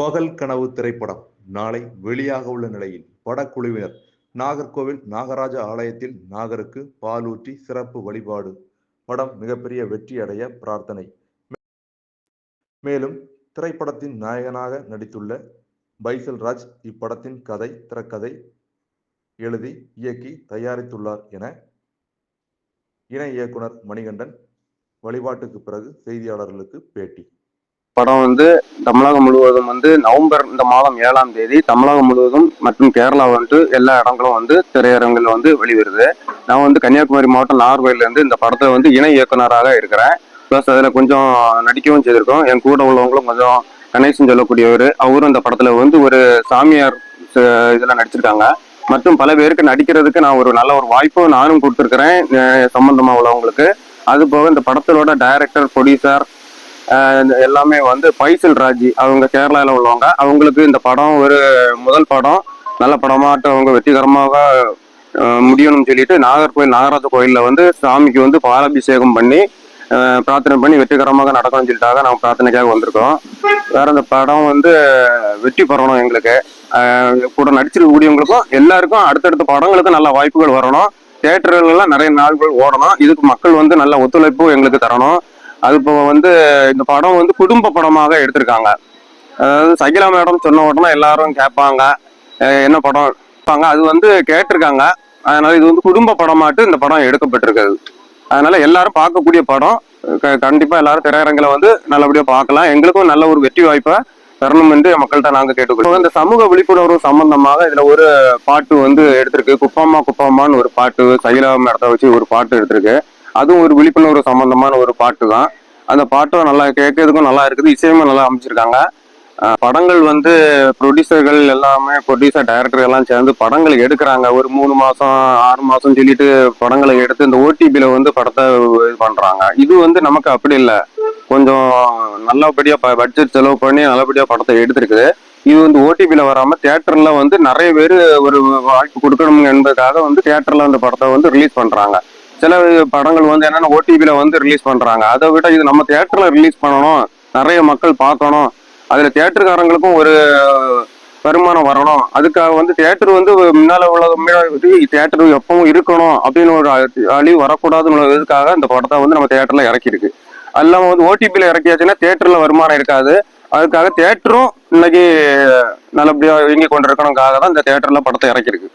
பகல் கனவு திரைப்படம். நாளை வெளியாக உள்ள நிலையில் படக்குழுவினர் நாகர்கோவில் நாகராஜ ஆலயத்தில் நாகருக்கு பாலூற்றி சிறப்பு வழிபாடு. படம் மிகப்பெரிய வெற்றி அடைய பிரார்த்தனை. மேலும் திரைப்படத்தின் நாயகனாக நடித்துள்ள பைசல் ராஜ் இப்படத்தின் கதை திரைக்கதை எழுதி இயக்கி தயாரித்துள்ளார் என இணை இயக்குனர் மணிகண்டன் வழிபாட்டுக்கு பிறகு செய்தியாளர்களுக்கு பேட்டி. படம் வந்து தமிழகம் முழுவதும் வந்து நவம்பர் இந்த மாதம் ஏழாம் தேதி தமிழகம் முழுவதும் மற்றும் கேரளா வந்து எல்லா இடங்களும் வந்து திரையரங்கில் வந்து வெளிவருது. நான் வந்து கன்னியாகுமரி மாவட்டம் நார்வேலேருந்து இந்த படத்தை வந்து இணை இயக்குனராக இருக்கிறேன். ப்ளஸ் அதில் கொஞ்சம் நடிக்கவும் செய்திருக்கோம். என் கூட உள்ளவங்களும் கொஞ்சம் கணேசன் சொல்லக்கூடியவர் அவரும் இந்த படத்தில் வந்து ஒரு சாமியார் ச- நடிச்சிருக்காங்க. மற்றும் பல பேருக்கு நடிக்கிறதுக்கு நான் ஒரு நல்ல ஒரு வாய்ப்பும் நானும் கொடுத்துருக்குறேன் சம்மந்தமாக உள்ளவங்களுக்கு. அது போக இந்த படத்தோட டைரக்டர் ப்ரொடியூசர் எல்லாமே வந்து பைசல் ராஜி. அவங்க கேரளாவில் உள்ளவங்க. அவங்களுக்கு இந்த படம் ஒரு முதல் படம். நல்ல படமாட்டு அவங்க வெற்றிகரமாக முடியணும்னு சொல்லிட்டு நாகர்கோயில் நாகராஜ கோயிலில் வந்து சாமிக்கு வந்து பாலாபிஷேகம் பண்ணி பிரார்த்தனை பண்ணி வெற்றிகரமாக நடக்கணும்னு சொல்லிட்டாங்க. நாங்கள் பிரார்த்தனைக்காக வந்திருக்கோம். வேற இந்த படம் வந்து வெற்றி பெறணும் எங்களுக்கு. கூட நடிச்சிருக்கக்கூடியவங்களுக்கும் எல்லாருக்கும் அடுத்தடுத்த படங்களுக்கு நல்ல வாய்ப்புகள் வரணும். தேட்டர்கள்லாம் நிறைய நாள்கள் ஓடணும். இதுக்கு மக்கள் வந்து நல்ல ஒத்துழைப்பு எங்களுக்கு தரணும். அது இப்போ வந்து இந்த படம் வந்து குடும்ப படமாக எடுத்திருக்காங்க. அதாவது சகிலா மேடம் சொன்ன உடனே எல்லாரும் கேட்பாங்க என்ன படம் கேட்பாங்க அது வந்து கேட்டிருக்காங்க. அதனால இது வந்து குடும்ப படமாட்டு இந்த படம் எடுக்கப்பட்டிருக்குது. அதனால எல்லாரும் பார்க்கக்கூடிய படம். க- கண்டிப்பா எல்லாரும் திரையரங்கில் வந்து நல்லபடியா பார்க்கலாம். எங்களுக்கும் நல்ல ஒரு வெற்றி வாய்ப்பை தரணும் என்று மக்கள்கிட்ட நாங்கள் கேட்டுக்கிறோம் இந்த சமூக விழிப்புணர்வு சம்பந்தமாக இதுல ஒரு பாட்டு வந்து எடுத்திருக்கு. குப்பம்மா குப்பம்மான்னு ஒரு பாட்டு சகிலா மேடத்தை வச்சு ஒரு பாட்டு எடுத்திருக்கு. அதுவும் ஒரு விழிப்புணர்வு சம்பந்தமான ஒரு பாட்டு தான். அந்த பாட்டும் நல்லா கேட்கறதுக்கும் நல்லா இருக்குது இசையுமே நல்லா அமைச்சிருக்காங்க படங்கள் வந்து ப்ரொடியூசர்கள் எல்லாமே ப்ரொடியூசர் டைரக்டர் எல்லாம் சேர்ந்து படங்கள் எடுக்கிறாங்க. ஒரு மூணு மாசம் ஆறு மாசம் சொல்லிட்டு படங்களை எடுத்து இந்த ஓடிபியில வந்து படத்தை இது பண்றாங்க. இது வந்து நமக்கு அப்படி இல்லை. கொஞ்சம் நல்லபடியா பட்ஜெட் செலவு பண்ணி நல்லபடியா படத்தை எடுத்திருக்குது. இது வந்து ஓடிபியில வராம தியேட்டர்ல வந்து நிறைய பேர் ஒரு வாய்ப்பு கொடுக்கணும் என்பதற்காக வந்து தியேட்டர்ல அந்த படத்தை வந்து ரிலீஸ் பண்றாங்க. சில படங்கள் வந்து என்னன்னா ஓடிபியில் வந்து ரிலீஸ் பண்றாங்க. அதை விட இது நம்ம தியேட்டர்ல ரிலீஸ் பண்ணணும். நிறைய மக்கள் பார்க்கணும். அதுல தியேட்டருக்காரங்களுக்கும் ஒரு வருமானம் வரணும். அதுக்காக வந்து தியேட்டர் வந்து முன்னால உள்ள தியேட்டர் எப்பவும் இருக்கணும் அப்படின்னு ஒரு அழிவு வரக்கூடாதுன்றதுக்காக இந்த படத்தை வந்து நம்ம தியேட்டர்ல இறக்கியிருக்கு. அது இல்லாம வந்து ஓடிபியில இறக்கியாச்சுன்னா தியேட்டர்ல வருமானம் இருக்காது. அதுக்காக தியேட்டரும் இன்னைக்கு நல்லபடியா இயங்கி கொண்டிருக்கணுக்காக தான் இந்த தியேட்டர்ல படத்தை இறக்கியிருக்கு.